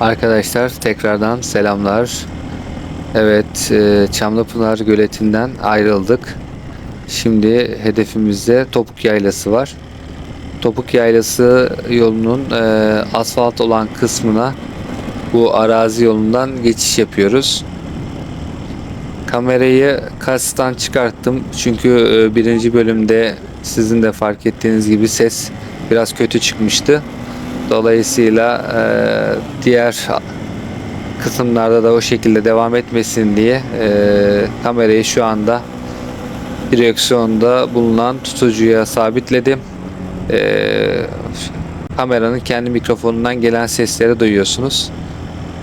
Arkadaşlar tekrardan selamlar. Evet, e, Çamlıpınar Göleti'nden ayrıldık. Şimdi hedefimizde Topuk Yaylası var. Topuk Yaylası yolunun e, asfalt olan kısmına bu arazi yolundan geçiş yapıyoruz. Kamerayı kastan çıkarttım çünkü e, birinci bölümde sizin de fark ettiğiniz gibi ses biraz kötü çıkmıştı. Dolayısıyla e, diğer kısımlarda da o şekilde devam etmesin diye e, kamerayı şu anda direksiyonda bulunan tutucuya sabitledim. E, kameranın kendi mikrofonundan gelen sesleri duyuyorsunuz.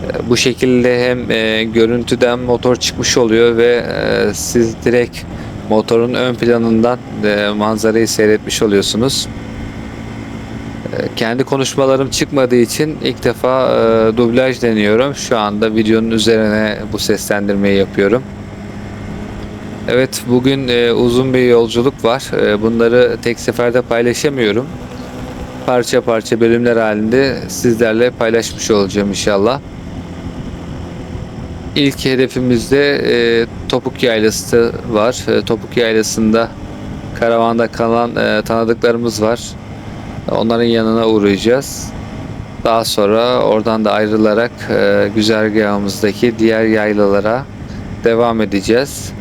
E, bu şekilde hem e, görüntüden motor çıkmış oluyor ve e, siz direkt motorun ön planından e, manzarayı seyretmiş oluyorsunuz. Kendi konuşmalarım çıkmadığı için ilk defa e, dublaj deniyorum. Şu anda videonun üzerine bu seslendirmeyi yapıyorum. Evet bugün e, uzun bir yolculuk var. E, bunları tek seferde paylaşamıyorum. Parça parça bölümler halinde sizlerle paylaşmış olacağım inşallah. İlk hedefimizde e, Topuk Yaylası var. E, Topuk Yaylası'nda karavanda kalan e, tanıdıklarımız var. Onların yanına uğrayacağız. Daha sonra oradan da ayrılarak e, güzergahımızdaki diğer yaylalara devam edeceğiz.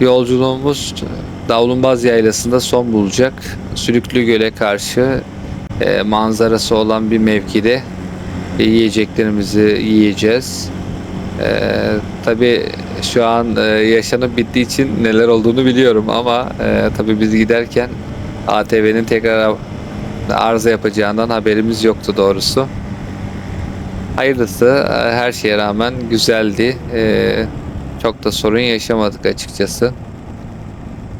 Yolculuğumuz Davlumbaz Yaylası'nda son bulacak. Sülüklü Göl'e karşı e, manzarası olan bir mevkide yiyeceklerimizi yiyeceğiz. Ee, tabii şu an e, yaşanıp bittiği için neler olduğunu biliyorum ama e, tabii biz giderken ATV'nin tekrar arıza yapacağından haberimiz yoktu doğrusu. Hayırlısı e, her şeye rağmen güzeldi. E, çok da sorun yaşamadık açıkçası.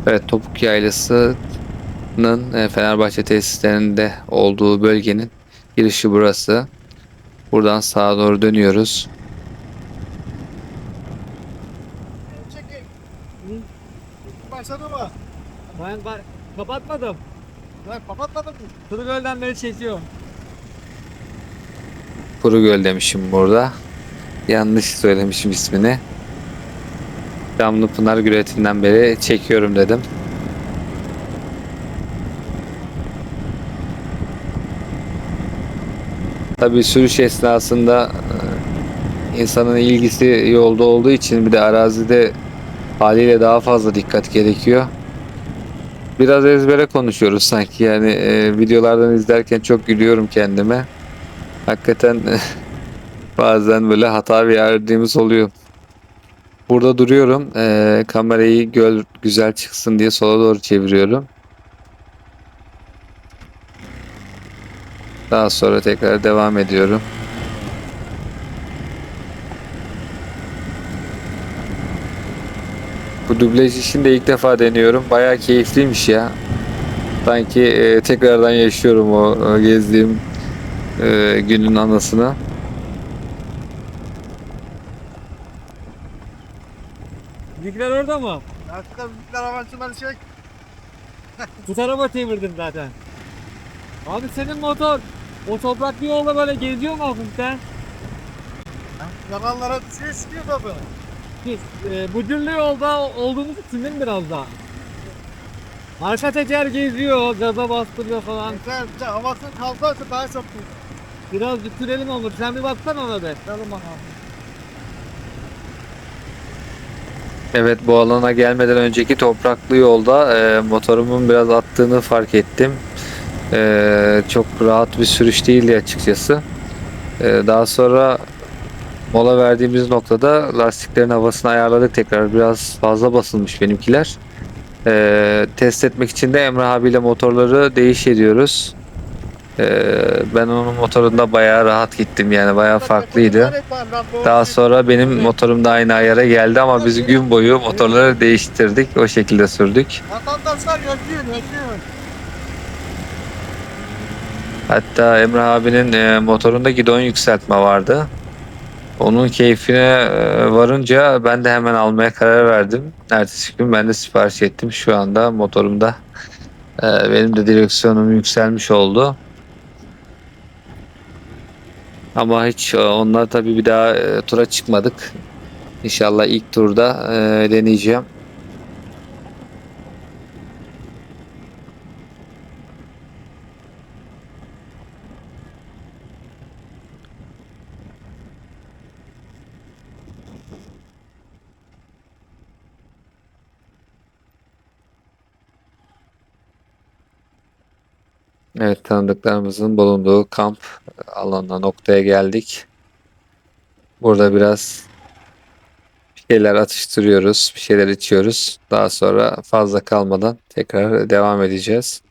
Evet Topuk Yaylası'nın e, Fenerbahçe tesislerinde olduğu bölgenin girişi burası. Buradan sağa doğru dönüyoruz. Başladı mı? Ben, ben kapatmadım. Ben kapatmadım mı? Kırıgöl'den beri çekiyor. Kuru Göl demişim burada. Yanlış söylemişim ismini. Damlıpınar Göleti'nden beri çekiyorum dedim. Tabii sürüş esnasında e, insanın ilgisi yolda olduğu için bir de arazide haliyle daha fazla dikkat gerekiyor. Biraz ezbere konuşuyoruz sanki yani e, videolardan izlerken çok gülüyorum kendime. Hakikaten bazen böyle hata verdiğimiz oluyor. Burada duruyorum. Ee, kamerayı göl güzel çıksın diye sola doğru çeviriyorum. Daha sonra tekrar devam ediyorum. Bu dublaj işini de ilk defa deniyorum. Bayağı keyifliymiş ya. Sanki e, tekrardan yaşıyorum o e, gezdiğim e, günün anısını. Bizimkiler orada mı? Artık da bizler avansından çek. Bu tarafa zaten. Abi senin motor o topraklı yolda böyle geziyor mu hafiften? Yananlara düşüyor çıkıyor tabii. Biz e, bu türlü yolda olduğumuzu düşündüm biraz daha. Arka teker geziyor, gaza bastırıyor falan. Güzel havasını kaldırsa daha çok. Biraz düşürelim olur. Sen bir baksana ona be. Bakalım. Evet bu alana gelmeden önceki topraklı yolda e, motorumun biraz attığını fark ettim. E, çok rahat bir sürüş değildi açıkçası. E, daha sonra mola verdiğimiz noktada lastiklerin havasını ayarladık tekrar. Biraz fazla basılmış benimkiler. E, test etmek için de Emrah abiyle motorları değiş ediyoruz. E, ben onun motorunda bayağı rahat gittim yani bayağı farklıydı. Daha sonra benim motorum da aynı ayara geldi ama biz gün boyu motorları değiştirdik. O şekilde sürdük. Vatandaşlar yazıyor yazıyor. Hatta Emrah abinin e, motorunda gidon yükseltme vardı. Onun keyfine e, varınca ben de hemen almaya karar verdim. Ertesi gün ben de sipariş ettim. Şu anda motorumda e, benim de direksiyonum yükselmiş oldu. Ama hiç e, onlar tabii bir daha tura çıkmadık. İnşallah ilk turda deneyeceğim. Evet tanıdıklarımızın bulunduğu kamp alanına noktaya geldik. Burada biraz bir şeyler atıştırıyoruz, bir şeyler içiyoruz. Daha sonra fazla kalmadan tekrar devam edeceğiz.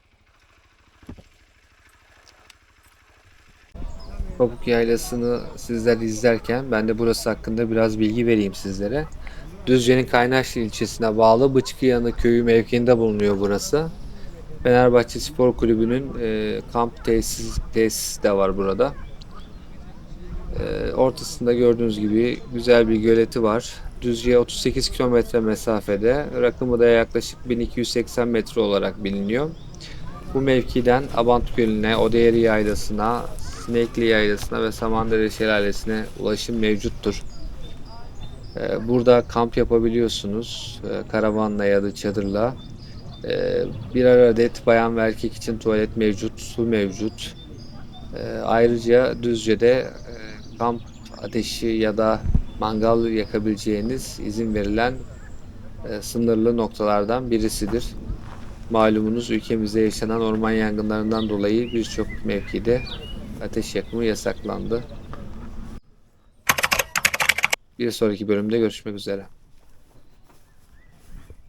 Kabuk Yaylası'nı sizler izlerken ben de burası hakkında biraz bilgi vereyim sizlere. Düzce'nin Kaynaşlı ilçesine bağlı Bıçkıyanı köyü mevkiinde bulunuyor burası. Fenerbahçe Spor Kulübü'nün e, kamp tesis, tesis de var burada. E, ortasında gördüğünüz gibi güzel bir göleti var. Düzce'ye 38 kilometre mesafede. Rakımı da yaklaşık 1280 metre olarak biliniyor. Bu mevkiden Abant Gölü'ne, Odeyeri Yaylası'na, Sinekli Yaylası'na ve Samandere Şelalesi'ne ulaşım mevcuttur. E, burada kamp yapabiliyorsunuz. E, karavanla ya da çadırla. Ee, birer adet bayan ve erkek için tuvalet mevcut, su mevcut. Ee, ayrıca Düzce'de e, kamp ateşi ya da mangal yakabileceğiniz izin verilen e, sınırlı noktalardan birisidir. Malumunuz ülkemizde yaşanan orman yangınlarından dolayı birçok mevkide ateş yakımı yasaklandı. Bir sonraki bölümde görüşmek üzere.